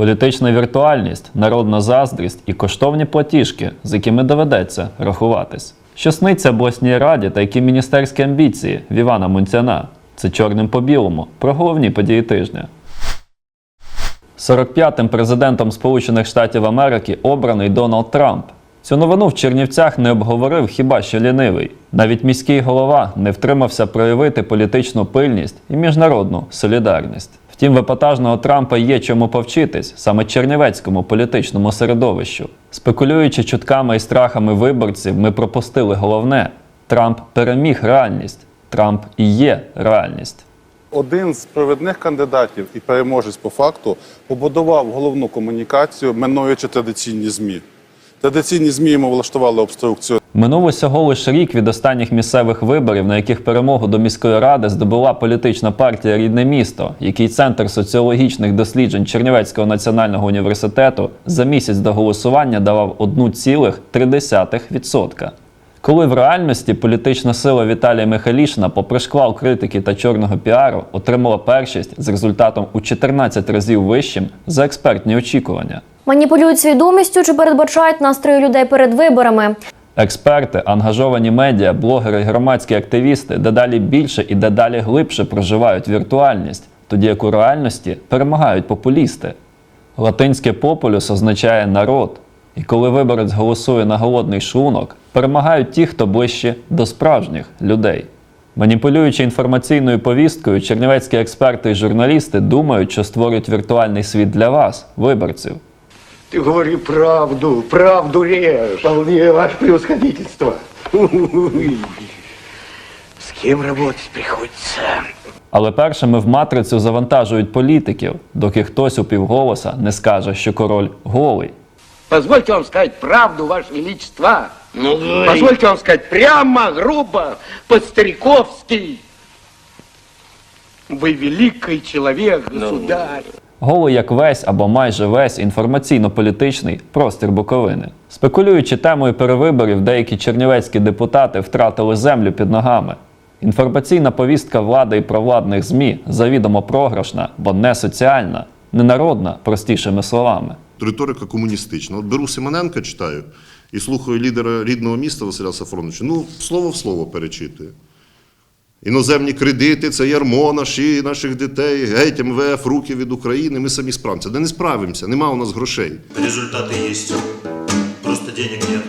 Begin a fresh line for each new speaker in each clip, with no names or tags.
Політична віртуальність, народна заздрість і коштовні платіжки, з якими доведеться рахуватись. Що сниться обласній раді та які міністерські амбіції в Івана Мунцяна. Це чорним по білому про головні події тижня. 45-м президентом Сполучених Штатів Америки обраний Дональд Трамп. Цю новину в Чернівцях не обговорив хіба що лінивий. Навіть міський голова не втримався проявити політичну пильність і міжнародну солідарність. Втім, в епатажного Трампа є чому повчитись саме чернівецькому політичному середовищу. Спекулюючи чутками і страхами виборців, ми пропустили головне: Трамп переміг реальність. Трамп і є реальність.
Один з провідних кандидатів і переможець по факту побудував головну комунікацію, минуючи традиційні ЗМІ. Традиційні ЗМІ йому влаштували обструкцію.
Минув усього лише рік від останніх місцевих виборів, на яких перемогу до міської ради здобула політична партія Рідне місто, який центр соціологічних досліджень Чернівецького національного університету за місяць до голосування давав 1,3%. Коли в реальності політична сила Віталія Михайлішина, попри шквал критики та чорного піару, отримала першість з результатом у 14 разів вищим за експертні очікування.
Маніпулюють свідомістю чи передбачають настрої людей перед виборами.
Експерти, ангажовані медіа, блогери громадські активісти дедалі більше і дедалі глибше проживають віртуальність, тоді як у реальності перемагають популісти. Латинське популюс означає народ. І коли виборець голосує на голодний шлунок, перемагають ті, хто ближче до справжніх людей. Маніпулюючи інформаційною повісткою, чернівецькі експерти і журналісти думають, що створюють віртуальний світ для вас, виборців.
Ты говори правду, правду режь. Вполне ваше превосходительство. С кем работать приходится?
Але першими в матрицю завантажують політиків, доки хтось у півголоса не скаже, що король голий.
Позвольте вам сказать правду, ваше величество.
Ну, говори.
Позвольте вам сказать прямо, грубо, по-стариковски. Вы великий человек, государь.
Голий як весь або майже весь інформаційно-політичний простір Буковини. Спекулюючи темою перевиборів, деякі чернівецькі депутати втратили землю під ногами. Інформаційна повістка влади і провладних ЗМІ завідомо програшна, бо не соціальна, не народна, простішими словами.
риторика комуністична. От беру Симоненка, читаю і слухаю лідера рідного міста Василя Сафроновича. Ну, слово в слово перечитую. Іноземні кредити, це ярмо наші, наших дітей, геть МВФ, руки від України, ми самі справимося. Да не справимося, нема у нас грошей.
Результаты есть. Просто денег нет.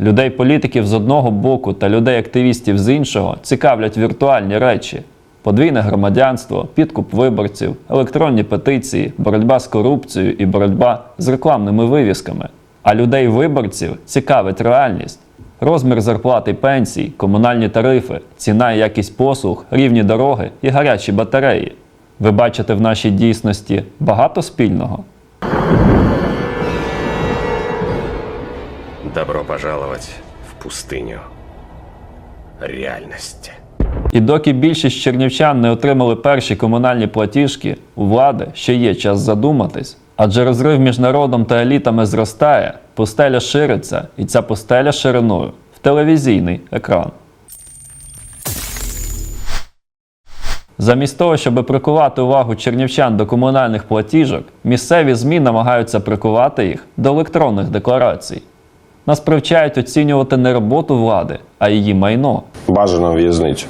Людей-політиків з одного боку та людей-активістів з іншого цікавлять віртуальні речі: подвійне громадянство, підкуп виборців, електронні петиції, боротьба з корупцією і боротьба з рекламними вивісками. А людей-виборців цікавить реальність. Розмір зарплат і пенсій, комунальні тарифи, ціна і якість послуг, рівні дороги і гарячі батареї. Ви бачите в нашій дійсності багато спільного?
Добро пожаловать в пустыню реальности.
І доки більшість чернівчан не отримали перші комунальні платіжки, у влади ще є час задуматись. Адже розрив між народом та елітами зростає, пустеля шириться, і ця пустеля шириною в телевізійний екран. Замість того, щоб прикувати увагу чернівчан до комунальних платіжок, місцеві ЗМІ намагаються прикувати їх до електронних декларацій. Нас привчають оцінювати не роботу влади, а її майно.
бажано в'язницю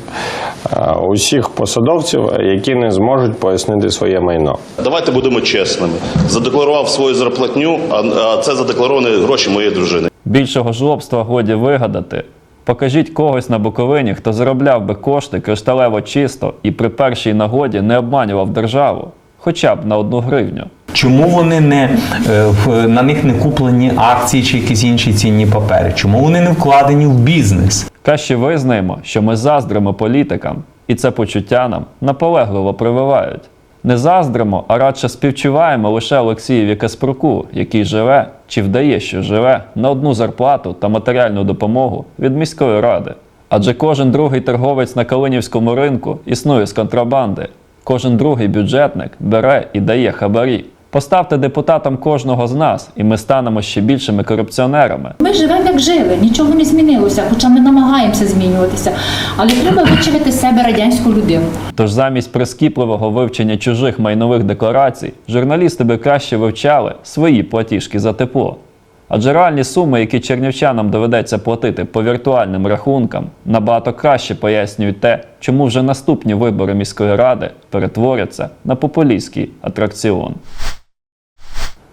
е, усіх посадовців, які не зможуть пояснити своє майно.
Давайте будемо чесними. Задекларував свою зарплатню, а а це задекларовані гроші моєї дружини.
Більшого жлобства годі вигадати. Покажіть когось на Буковині, хто заробляв би кошти кришталево чисто і при першій нагоді не обманював державу, хоча б на одну гривню.
Чому вони не е, на них не куплені акції чи якісь інші цінні папери? Чому вони не вкладені в бізнес?
Краще визнаємо, що ми заздримо політикам, і це почуття нам наполегливо прививають. Не заздримо, а радше співчуваємо лише Олексієві Каспруку, який живе чи вдає, що живе на одну зарплату та матеріальну допомогу від міської ради. Адже кожен другий торговець на Калинівському ринку існує з контрабанди. Кожен другий бюджетник бере і дає хабарі. Поставте депутатам кожного з нас, і ми станемо ще більшими корупціонерами.
Ми живемо як жили, нічого не змінилося, хоча ми намагаємося змінюватися. Але треба вичавити себе радянську людину.
Тож замість прискіпливого вивчення чужих майнових декларацій, журналісти би краще вивчали свої платіжки за тепло. Адже реальні суми, які чернівчанам доведеться платити по віртуальним рахункам, набагато краще пояснюють те, чому вже наступні вибори міської ради перетворяться на популістський атракціон.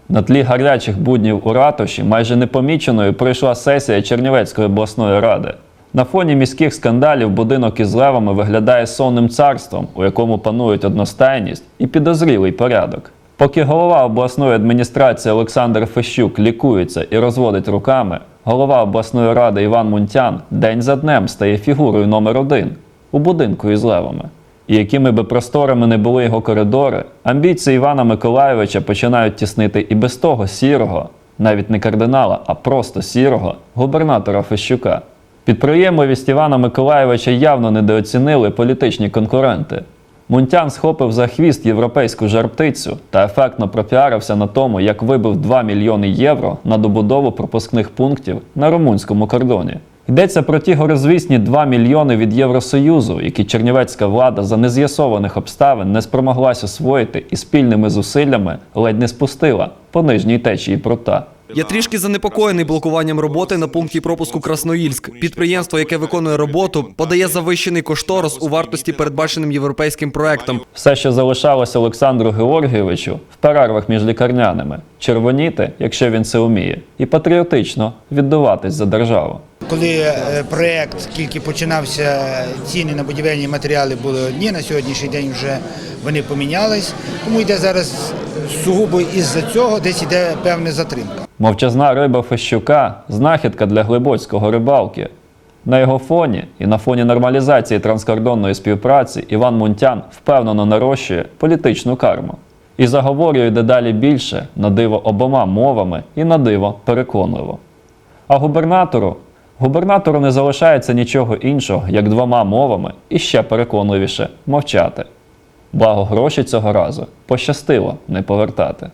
На тлі гарячих буднів у ратуші майже непоміченою пройшла сесія Чернівецької обласної ради. На фоні міських скандалів будинок із левами виглядає сонним царством, у якому панують одностайність і підозрілий порядок. Поки голова обласної адміністрації Олександр Фещук лікується і розводить руками, голова обласної ради Іван Мунтян день за днем стає фігурою номер один у будинку із левами. І якими би просторами не були його коридори, амбіції Івана Миколайовича починають тіснити і без того сірого, навіть не кардинала, а просто сірого губернатора Фещука. Підприємливість Івана Миколайовича явно недооцінили політичні конкуренти. Мунтян схопив за хвіст європейську жарптицю та ефектно пропіарився на тому, як вибив 2 мільйони євро на добудову пропускних пунктів на румунському кордоні. Йдеться про ті горизвісні 2 мільйони від Євросоюзу, які чернівецька влада за нез'ясованих обставин не спромоглась освоїти і спільними зусиллями ледь не спустила по нижній течії прута.
Я трішки занепокоєний блокуванням роботи на пункті пропуску Красноїльськ. Підприємство, яке виконує роботу, подає завищений кошторис у вартості передбаченим європейським проектом.
Все, що залишалося Олександру Георгійовичу в перервах між лікарняними, червоніти, якщо він це вміє, і патріотично віддуватись за державу.
Коли е, проект тільки починався, ціни на будівельні матеріали були одні. На сьогоднішній день вже вони помінялись. Тому йде зараз сугубо із-за цього, десь йде певна затримка.
Мовчазна риба Фещука знахідка для глибоцького рибалки. На його фоні і на фоні нормалізації транскордонної співпраці Іван Мунтян впевнено нарощує політичну карму і заговорює дедалі більше на диво обома мовами і на диво переконливо. А губернатору губернатору не залишається нічого іншого, як двома мовами і ще переконливіше мовчати. Благо гроші цього разу пощастило не повертати.